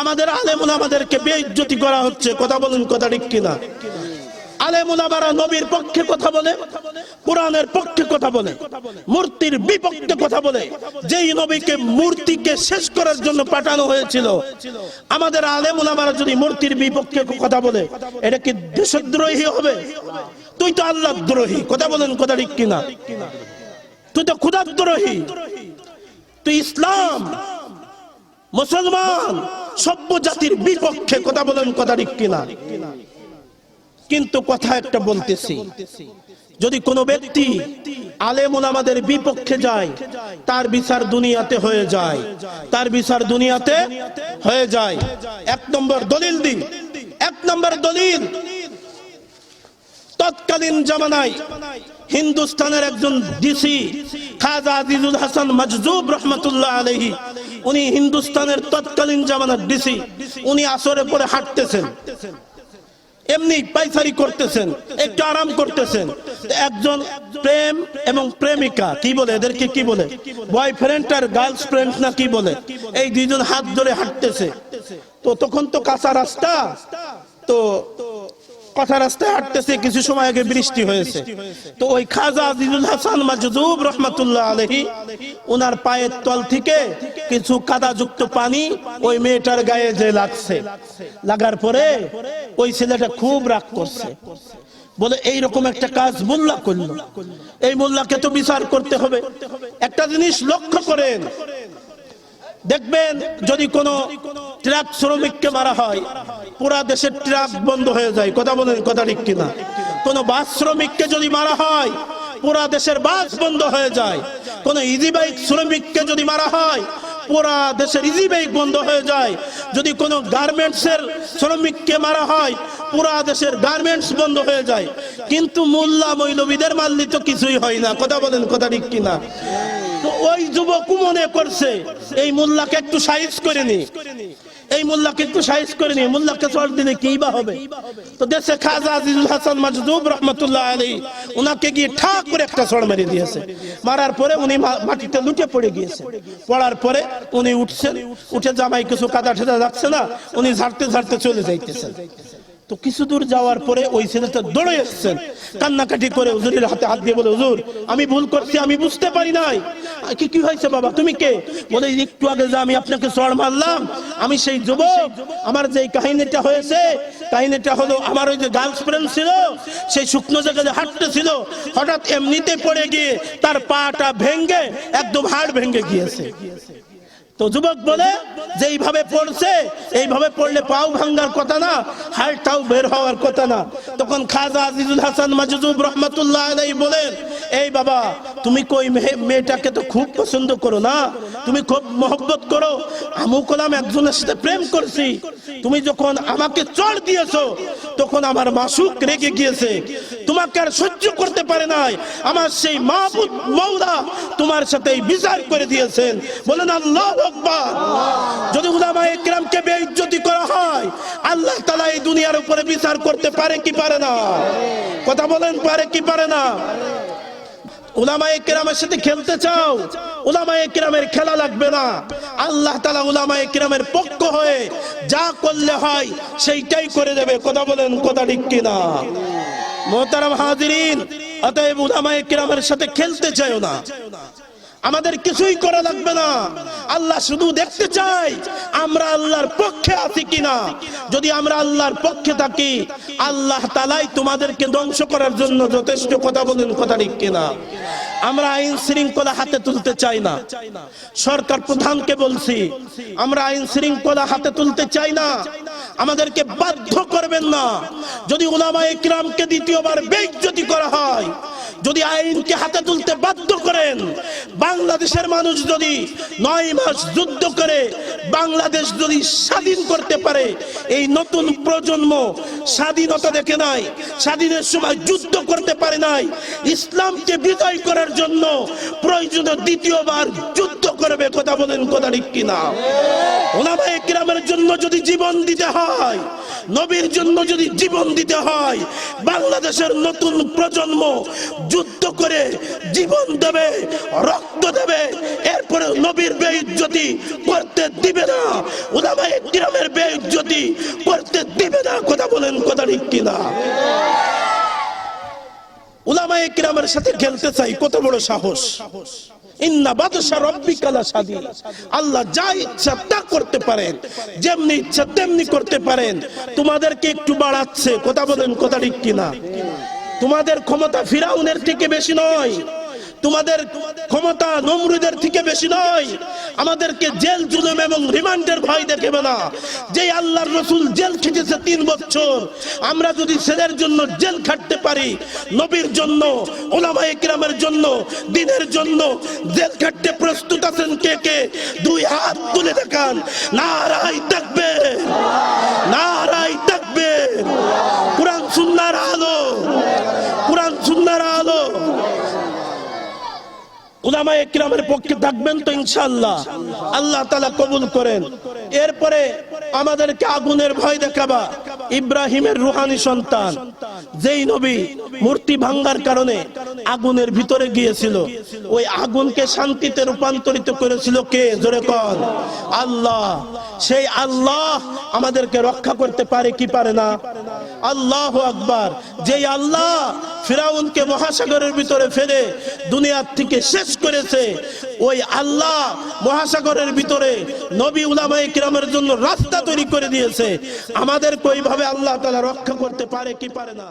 আমাদের আলেমুল আমাদেরকে বেইজ্জতি করা হচ্ছে, কথা বলুন কথা ঠিক কিনা? আলেমুলামারা নবীর পক্ষে কথা বলে পক্ষে কথা বলে, মূর্তির বিপক্ষে কথা বলে। যেই নবীকে মূর্তিকে শেষ করার জন্য পাঠানো হয়েছিল, আমাদের আলেমুলামারা যদি মূর্তির বিপক্ষে কথা বলে, এটা কি দেশদ্রোহী হবে? তুই তো আল্লাহ দ্রোহী, কথা বলেন কথা ঠিক কিনা? তুই তো ক্ষুদাদ্রোহী তুই ইসলাম, মুসলমান সভ্য জাতির বিপক্ষে কথা বলেন কথা ঠিক কিনা? কিন্তু কথা একটা বলতেছি। যদি কোনো ব্যক্তি আলেম ওলামাদের বিপক্ষে যায়, তার বিচার দুনিয়াতে হয়ে যায়। তার বিচার দুনিয়াতে হয়ে যায়। এক নম্বর দলিল দি এক নম্বর দলিল, তৎকালীন জামানায় হিন্দুস্তানের একজন ডিসি খাজা আজিজুল হাসান মজজুব রহমতুল্লাহ আলহি উনি হিন্দুস্তানের তৎকালীন জামানার ডিসি। উনি আসরে পরে হাঁটতেছেন। এমনি পাইসারি করতেছেন, একটু আরাম করতেছেন। একজন প্রেম এবং প্রেমিকা, কি বলে এদেরকে, কি বলে? বয়ফ্রেন্ড আর গার্লস ফ্রেন্ড না কি বলে? এই দুইজন হাত ধরে হাঁটতেছে। তো তখন তো কাঁচা রাস্তা। তো কথা রাস্তায় হাঁটতেছে, কিছু সময় আগে বৃষ্টি হয়েছে। তো ওই খাজা আজিজুল হাসান মাজুব রহমাতুল্লাহ আলহি ওনার পায়ের তল থেকে কিছু কাদাযুক্ত পানি ওই মেয়েটার গায়ে যে লাগছে। লাগার পরে ওই ছেলেটা খুব রাগ করছে। বলে এই রকম একটা কাজ মোল্লা করল। এই মোল্লাকে তো বিচার করতে হবে। একটা জিনিস লক্ষ্য করেন। দেখবেন যদি কোনো ট্রাক শ্রমিককে মারা হয়, পুরা দেশের ট্রাক বন্ধ হয়ে যায়। কথা বলেন, কথা ঠিক কিনা? কোনো বাস শ্রমিককে যদি মারা হয়, পুরা দেশের বাস বন্ধ হয়ে যায়। কোনো ইজি বাইক শ্রমিককে যদি মারা হয়, পুরা দেশের ইজি বাইক বন্ধ হয়ে যায়। যদি কোনো গার্মেন্টসের শ্রমিককে মারা হয়, পুরা দেশের গার্মেন্টস বন্ধ হয়ে যায়। কিন্তু মোল্লা মৌলবীদের মারলি তো কিছুই হয় না। কথা বলেন, কথা ঠিক কিনা? ওই যুবক মনে করছে, এই মোল্লাকে একটু সাইজ করে নি। এই মোল্লাকে একটু সাইজ করে নি। মোল্লাকে চড় দিলে কি বা হবে? তো দেশে খাজা আজিজুল হাসান মাজদুব রহমতুল্লাহ আলী উনাকে গিয়ে ঠাক করে একটা চড় মেরে দিয়েছে। মারার পরে উনি মাটিতে লুটে পড়ে গিয়েছে। পড়ার পরে উনি উঠছেন, উঠে জামাই কিছু কাদা ঠেদা যাচ্ছে না, উনি ঝাড়তে ঝাড়তে চলে যাইতেছেন। তো কিছু দূর যাওয়ার পরে ওই ছেলেটা দৌড়ে এসছেন কান্নাকাটি করে হুজুরের হাতে হাত দিয়ে বলে, হুজুর, আমি ভুল করছি, আমি বুঝতে পারি নাই। কি কি হয়েছে বাবা, তুমি কে? বলে, একটু আগে যে আমি আপনাকে চড় মারলাম, আমি সেই যুবক, আমার যে কাহিনীটা হয়েছে, কাহিনীটা হলো আমার ওই যে গার্লফ্রেন্ড ছিল, সেই শুকনো জায়গায় হাঁটতে ছিল, হঠাৎ এমনিতে পড়ে গিয়ে তার পাটা ভেঙ্গে একদম হাড় ভেঙ্গে গিয়েছে। তো যুবক বলে যে এইভাবে পড়ছে, এইভাবে পড়লে পাও ভাঙ্গার কথা না হাড়টাও বের হওয়ার কথা না। তখন খাজা আজিজুল হাসান মাজুজুব রহমতুল্লাহ বলেন, এই বাবা তুমি কই মেয়ে- মেয়েটাকে তো খুব পছন্দ করো না? তুমি খুব মহব্বত করো। আমু কলাম একজনের সাথে প্রেম করছি। তুমি যখন আমাকে চড় দিয়েছ, তখন আমার মাসুক রেগে গিয়েছে। তোমাকে আর সহ্য করতে পারে নাই। আমার সেই মাহবুব মৌলা তোমার সাথে বিচার করে দিয়েছেন। বলেন, আল্লাহ আকবার। যদি উলামা ইকরামকে বেইজ্জতি করা হয়, আল্লাহ তাআলা এই দুনিয়ার উপরে বিচার করতে পারে কি পারে না? কথা বলেন, পারে কি পারে না? উলামায়ে কেরামের সাথে খেলতে চাও, উলামায়ে কেরামের খেলা লাগবে না। আল্লাহ তালা উলামায়ে কেরামের পক্ষ হয়ে যা করলে হয় সেইটাই করে দেবে। কথা বলেন, কথা ঠিক কিনা? মোহতারাম হাজিরিন, অতএব উলামায়ে কেরামের সাথে খেলতে চাইও না। আমাদের কিছুই করা লাগবে না। আল্লাহ শুধু দেখতে চাই আমরা আল্লাহর পক্ষে আছি কিনা। যদি আমরা আল্লাহর পক্ষে থাকি, আল্লাহ তালাই তোমাদেরকে ধ্বংস করার জন্য যথেষ্ট কথা বলেন, কথা ঠিক কিনা? আমরা আইন শৃঙ্খলা হাতে তুলতে চাই না। সরকার প্রধানকে বলছি, আমরা আইন শৃঙ্খলা হাতে তুলতে চাই না। আমাদেরকে বাধ্য করবেন না। যদি উলামা ইকরামকে দ্বিতীয়বার বেইজ্জতি করা হয় যদি আইনকে হাতে তুলতে বাধ্য করেন, বাংলাদেশের মানুষ যদি নয় মাস যুদ্ধ করে, বাংলাদেশ যদি স্বাধীন করতে পারে, এই নতুন প্রজন্ম স্বাধীনতা দেখে নাই, স্বাধীনের সময় যুদ্ধ করতে পারে নাই, ইসলামকে বিজয় করার জন্য প্রয়োজনে দ্বিতীয়বার যুদ্ধ করবে, কথা বলেন, কথা ঠিক কিনা? ওলামা একরামের জন্য যদি জীবন দিতে হয়, নবীর জন্য যদি জীবন দিতে হয়, বাংলাদেশের নতুন প্রজন্ম যুদ্ধ করে জীবন দেবে, রক্ত দেবে এরপরে নবীর বেইজ্জতি করতে দিবে না। উলামায়ে কিরামের বেইজ্জতি করতে দিবে না, কথা বলেন কথা ঠিক কিনা? উলামায়ে কিরামের সাথে খেলতে চাই, কত বড় সাহস? লাসাদি আল্লাহ যা ইচ্ছা তা করতে পারেন, যেমনি ইচ্ছা তেমনি করতে পারেন। তোমাদেরকে একটু বাড়াচ্ছে, কথা বলেন, কথা ঠিক কিনা? তোমাদের ক্ষমতা ফিরাউনের থেকে বেশি নয়। তোমাদের ক্ষমতা নমরুদের থেকে বেশি নয়। আমাদেরকে জেল, জুলুম এবং রিমান্ডের ভয় দেখাবে না। যে আল্লাহর রসুল জেল খেটেছে তিন বছর, আমরা যদি ছেলের জন্য জেল খাটতে পারি, নবীর জন্য ওলামায়ে কিরামের জন্য, দিনের জন্য জেল খাটতে প্রস্তুত আছেন কে কে? দুই হাত তুলে দেখান। নারাই থাকবে নারাই থাকবে কোরআন সুন্নার আলো কোরআন সুন্নার আলো উলামায়ে কিরামের পক্ষে থাকবেন তো ইনশাআল্লাহ। আল্লাহ তালা কবুল করেন। এরপরে আমাদেরকে আগুনের ভয় দেখাবা। ইব্রাহিমের রুহানি সন্তান, যেই নবী মূর্তি ভাঙ্গার কারণে আগুনের ভিতরে গিয়েছিল। ওই আগুনকে শান্তিতে রূপান্তরিত করেছিল কে? জোরে কর আল্লাহ। সেই আল্লাহ আমাদেরকে রক্ষা করতে পারে কি পারে না? আল্লাহ আকবার। যেই আল্লাহ ফিরাউনকে মহাসাগরের ভিতরে ফেলে দুনিয়ার থেকে শেষ করেছে, ওই আল্লাহ মহাসাগরের ভিতরে নবী উলামায়ে কিরামের জন্য রাস্তা তৈরি করে দিয়েছে। আমাদেরকে ওইভাবে আল্লাহ তাআলা রক্ষা করতে পারে কি পারে না?